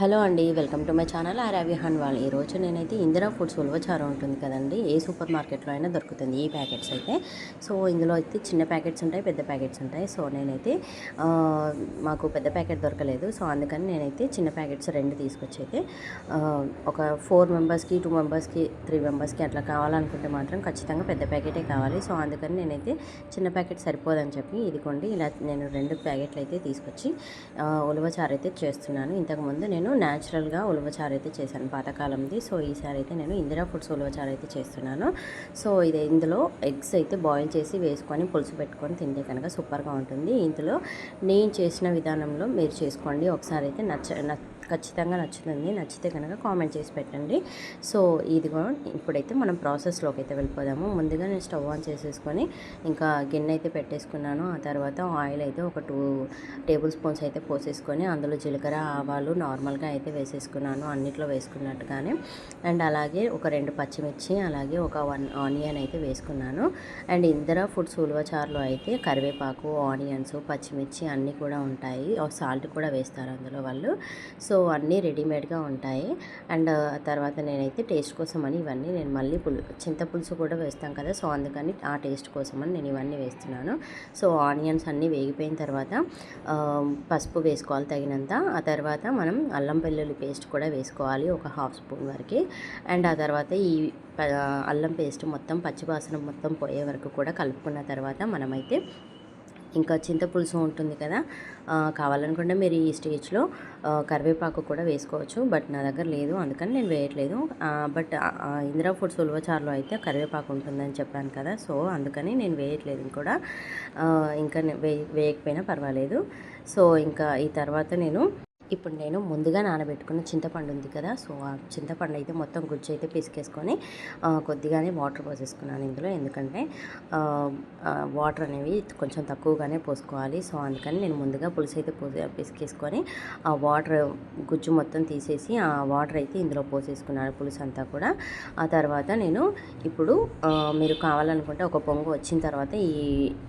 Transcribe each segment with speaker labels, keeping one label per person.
Speaker 1: Hello అండి welcome to my channel ఆ రవి హన్వాల్ ఈరోజు నేనైతే ఇందిరా ఫుడ్స్ ఉలవచారం ఉంటుంది కదండి ఏ సూపర్ మార్కెట్లో అయినా దొరుకుతుంది ఈ ప్యాకెట్స్ అయితే. సో ఇందులో అయితే చిన్న ప్యాకెట్స్ ఉంటాయి పెద్ద ప్యాకెట్స్ ఉంటాయి. సో నేనైతే మాకు పెద్ద ప్యాకెట్ దొరకలేదు. సో అందుకని నేనైతే చిన్న ప్యాకెట్స్ రెండు తీసుకొచ్చి అయితే ఒక ఫోర్ మెంబర్స్కి టూ మెంబర్స్కి త్రీ మెంబర్స్కి అట్లా కావాలనుకుంటే మాత్రం ఖచ్చితంగా పెద్ద ప్యాకెటే కావాలి. సో అందుకని నేనైతే చిన్న ప్యాకెట్ సరిపోదని చెప్పి ఇదిగోండి ఇలా నేను రెండు ప్యాకెట్లు అయితే తీసుకొచ్చి ఉలవచారు అయితే చేస్తున్నాను. ఇంతకుముందు నేను న్యాచురల్గా ఉలవచారు అయితే చేశాను పాతకాలంది. సో ఈసారి అయితే నేను ఇందిరా ఫుడ్స్ ఉలవచారు అయితే చేస్తున్నాను. సో ఇది ఇందులో ఎగ్స్ అయితే బాయిల్ చేసి వేసుకొని పులుసు పెట్టుకొని తింటే కనుక సూపర్గా ఉంటుంది. ఇందులో నేను చేసిన విధానంలో మీరు చేసుకోండి. ఒకసారి అయితే నచ్చ నచ్చ ఖచ్చితంగా నచ్చుతుంది. నచ్చితే కనుక కామెంట్ చేసి పెట్టండి. సో ఇదిగో ఇప్పుడైతే మనం ప్రాసెస్లోకి అయితే వెళ్ళిపోదాము. ముందుగా నేను స్టవ్ ఆన్ చేసేసుకొని ఇంకా గిన్నె అయితే పెట్టేసుకున్నాను. ఆ తర్వాత ఆయిల్ అయితే ఒక టూ టేబుల్ స్పూన్స్ అయితే పోసేసుకొని అందులో జీలకర్ర ఆవాలు నార్మల్గా అయితే వేసేసుకున్నాను. అన్నిట్లో వేసుకున్నట్టుగానే. అండ్ అలాగే ఒక రెండు పచ్చిమిర్చి అలాగే ఒక వన్ ఆనియన్ అయితే వేసుకున్నాను. అండ్ ఇందర ఫుడ్స్ ఉలవచారులో అయితే కరివేపాకు ఆనియన్స్ పచ్చిమిర్చి అన్నీ కూడా ఉంటాయి. సాల్ట్ కూడా వేస్తారు అందులో వాళ్ళు. సో అన్నీ రెడీమేడ్గా ఉంటాయి. అండ్ తర్వాత నేనైతే టేస్ట్ కోసం అని ఇవన్నీ నేను మళ్ళీ పులు చింతపులుసు కూడా వేస్తాం కదా సో అందుకని ఆ టేస్ట్ కోసం అని నేను ఇవన్నీ వేస్తున్నాను. సో ఆనియన్స్ అన్నీ వేగిపోయిన తర్వాత పసుపు వేసుకోవాలి తగినంత. ఆ తర్వాత మనం అల్లం వెల్లుల్లి పేస్ట్ కూడా వేసుకోవాలి ఒక హాఫ్ స్పూన్ వరకు. అండ్ ఆ తర్వాత ఈ అల్లం పేస్ట్ మొత్తం పచ్చివాసన మొత్తం పోయే వరకు కూడా కలుపుకున్న తర్వాత మనమైతే ఇంకా చింతపులుసు ఉంటుంది కదా కావాలనుకుంటే మీరు ఈ స్టేజ్లో కరివేపాకు కూడా వేసుకోవచ్చు బట్ నా దగ్గర లేదు అందుకని నేను వేయట్లేదు. బట్ ఇందిరా ఫుడ్స్ ఉలవచారులో అయితే కరివేపాకు ఉంటుందని చెప్పాను కదా సో అందుకని నేను వేయట్లేదు కూడా. ఇంకా వేయకపోయినా పర్వాలేదు. సో ఇంకా ఈ తర్వాత నేను ఇప్పుడు నేను ముందుగా నానబెట్టుకున్న చింతపండు ఉంది కదా సో ఆ చింతపండు అయితే మొత్తం గుజ్జు అయితే పిసికేసుకొని కొద్దిగానే వాటర్ పోసేసుకున్నాను ఇందులో. ఎందుకంటే వాటర్ అనేవి కొంచెం తక్కువగానే పోసుకోవాలి. సో అందుకని నేను ముందుగా పులుసు అయితే పోసే పిసికేసుకొని ఆ వాటర్ గుజ్జు మొత్తం తీసేసి ఆ వాటర్ అయితే ఇందులో పోసేసుకున్నాను పులుసు అంతా కూడా. ఆ తర్వాత నేను ఇప్పుడు మీరు కావాలనుకుంటే ఒక పొంగు వచ్చిన తర్వాత ఈ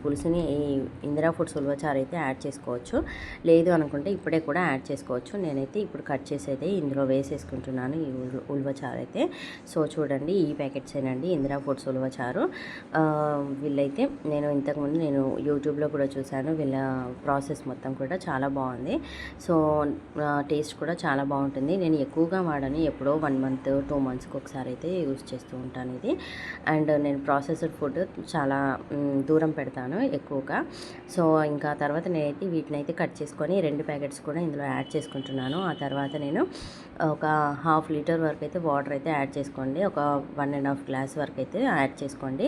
Speaker 1: పులుసుని ఈ ఇందిరా ఫుడ్ సులువచారు అయితే యాడ్ చేసుకోవచ్చు. లేదు అనుకుంటే ఇప్పుడే కూడా యాడ్ చేసుకోవచ్చు. నేనైతే ఇప్పుడు కట్ చేసి అయితే ఇందులో వేసేసుకుంటున్నాను. ఈ ఉల్- అయితే. సో చూడండి ఈ ప్యాకెట్స్ ఏనండి. ఇందిరా ఫుడ్స్ ఉల్వచారు వీళ్ళైతే నేను ఇంతకుముందు నేను యూట్యూబ్లో కూడా చూశాను. వీళ్ళ ప్రాసెస్ మొత్తం కూడా చాలా బాగుంది. సో టేస్ట్ కూడా చాలా బాగుంటుంది. నేను ఎక్కువగా వాడని. ఎప్పుడో వన్ మంత్ టూ మంత్స్కి ఒకసారి అయితే యూస్ చేస్తూ ఉంటాను ఇది. అండ్ నేను ప్రాసెస్డ్ ఫుడ్ చాలా దూరం పెడతాను ఎక్కువగా. సో ఇంకా తర్వాత నేనైతే వీటిని అయితే కట్ చేసుకొని రెండు ప్యాకెట్స్ కూడా ఇందులో యాడ్ చేసుకుంటున్నాను. ఆ తర్వాత నేను ఒక హాఫ్ లీటర్ వరకు అయితే వాటర్ అయితే యాడ్ చేసుకోండి. ఒక వన్ అండ్ హాఫ్ గ్లాస్ వరకు అయితే యాడ్ చేసుకోండి.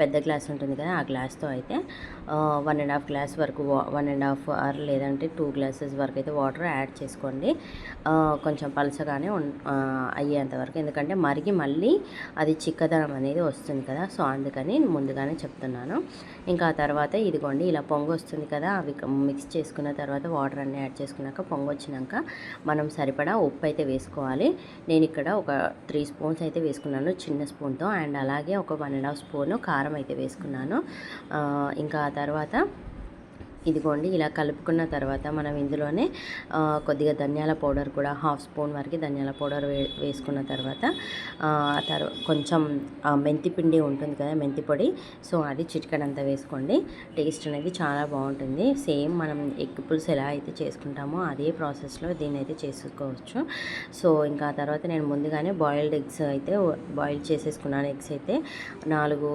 Speaker 1: పెద్ద గ్లాస్ ఉంటుంది కదా ఆ గ్లాస్తో అయితే వన్ అండ్ హాఫ్ గ్లాస్ వరకు వన్ అండ్ హాఫ్ ఆర్ లేదంటే టూ గ్లాసెస్ వరకు అయితే వాటర్ యాడ్ చేసుకోండి. కొంచెం పలసగానే అయ్యేంత వరకు. ఎందుకంటే మరిగి మళ్ళీ అది చిక్కదనం అనేది వస్తుంది కదా సో అందుకని ముందుగానే చెప్తున్నాను. ఇంకా ఆ తర్వాత ఇదిగోండి ఇలా పొంగు వస్తుంది కదా అవి మిక్స్ చేసుకున్న తర్వాత వాటర్ అన్నీ యాడ్ చేసుకున్నాక పొంగు వచ్చినాక మనం సరిపడా ఉప్పు అయితే వేసుకోవాలి. నేను ఇక్కడ ఒక త్రీ స్పూన్స్ అయితే వేసుకున్నాను చిన్న స్పూన్తో అండ్ అలాగే ఒక వన్ అండ్ హాఫ్ స్పూను కారం అయితే వేసుకున్నాను. ఇంకా ఆ తర్వాత ఇదిగోండి ఇలా కలుపుకున్న తర్వాత మనం ఇందులోనే కొద్దిగా ధనియాల పౌడర్ కూడా హాఫ్ స్పూన్ వరకు ధనియాల పౌడర్ వే వేసుకున్న తర్వాత ఆ తర్వా కొంచెం మెంతి పిండి ఉంటుంది కదా మెంతి పొడి సో అది చిటికడంతా వేసుకోండి. టేస్ట్ అనేది చాలా బాగుంటుంది. సేమ్ మనం ఎగ్ పులుసు ఎలా అయితే చేసుకుంటామో అదే ప్రాసెస్లో దీన్ని అయితే చేసుకోవచ్చు. సో ఇంకా తర్వాత నేను ముందుగానే బాయిల్డ్ ఎగ్స్ అయితే బాయిల్ చేసేసుకున్నాను. ఎగ్స్ అయితే నాలుగు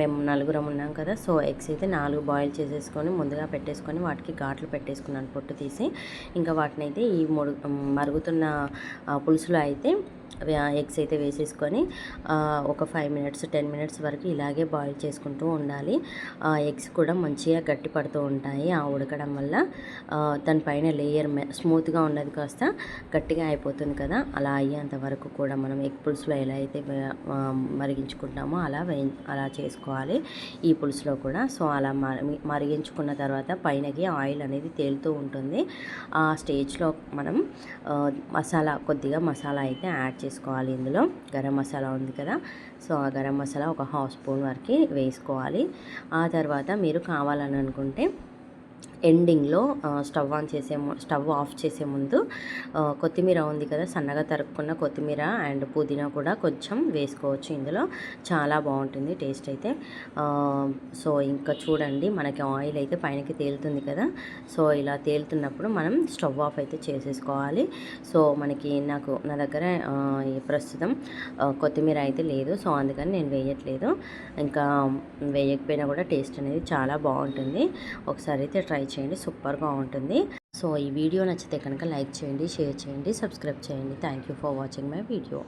Speaker 1: మేము నలుగురం ఉన్నాం కదా సో ఎగ్స్ అయితే నాలుగు బాయిల్ చేసేసుకొని ముందుగా పెట్టేసుకొని వాటికి ఘాట్లు పెట్టేసుకున్నాను పొట్టు తీసి. ఇంకా వాటిని అయితే ఈ మరుగుతున్న పులుసులో అయితే ఎగ్స్ అయితే వేసేసుకొని ఒక ఫైవ్ మినిట్స్ టెన్ మినిట్స్ వరకు ఇలాగే బాయిల్ చేసుకుంటూ ఉండాలి. ఆ ఎగ్స్ కూడా మంచిగా గట్టి పడుతూ ఉంటాయి ఆ ఉడకడం వల్ల. దానిపైన లేయర్ స్మూత్గా ఉన్నది కాస్త గట్టిగా అయిపోతుంది కదా. అలా అయ్యేంత వరకు కూడా మనం ఎగ్ పులుసులో ఎలా అయితే మరిగించుకుంటామో అలా వే అలా చేసుకోవాలి ఈ పులుసులో కూడా. సో అలా మరి- మరిగించుకున్న తర్వాత పైనకి ఆయిల్ అనేది తేలుతూ ఉంటుంది. ఆ స్టేజ్లో మనం మసాలా కొద్దిగా మసాలా అయితే యాడ్ చేసుకోవాలి ఇందులో. గరం మసాలా ఉంది కదా. సో ఆ గరం మసాలా ఒక హాఫ్ స్పూన్ వరకు వేసుకోవాలి. ఆ తర్వాత మీరు కావాలని అనుకుంటే ఎండింగ్లో స్టవ్ ఆన్ చేసే స్టవ్ ఆఫ్ చేసే ముందు కొత్తిమీర ఉంది కదా సన్నగా తరుక్కున్న కొత్తిమీర అండ్ పుదీనా కూడా కొంచెం వేసుకోవచ్చు ఇందులో. చాలా బాగుంటుంది టేస్ట్ అయితే. సో ఇంకా చూడండి మనకి ఆయిల్ అయితే పైనకి తేలుతుంది కదా సో ఇలా తేలుతున్నప్పుడు మనం స్టవ్ ఆఫ్ అయితే చేసేసుకోవాలి. సో మనకి నాకు నా దగ్గర ప్రస్తుతం కొత్తిమీర అయితే లేదు సో అందుకని నేను వేయట్లేదు. ఇంకా వేయకపోయినా కూడా టేస్ట్ అనేది చాలా బాగుంటుంది. ఒకసారి అయితే ట్రై చేయండి. సూపర్గా ఉంటుంది. సో ఈ వీడియో నచ్చితే కనుక లైక్ చేయండి షేర్ చేయండి సబ్స్క్రైబ్ చేయండి. Thank you for watching my video.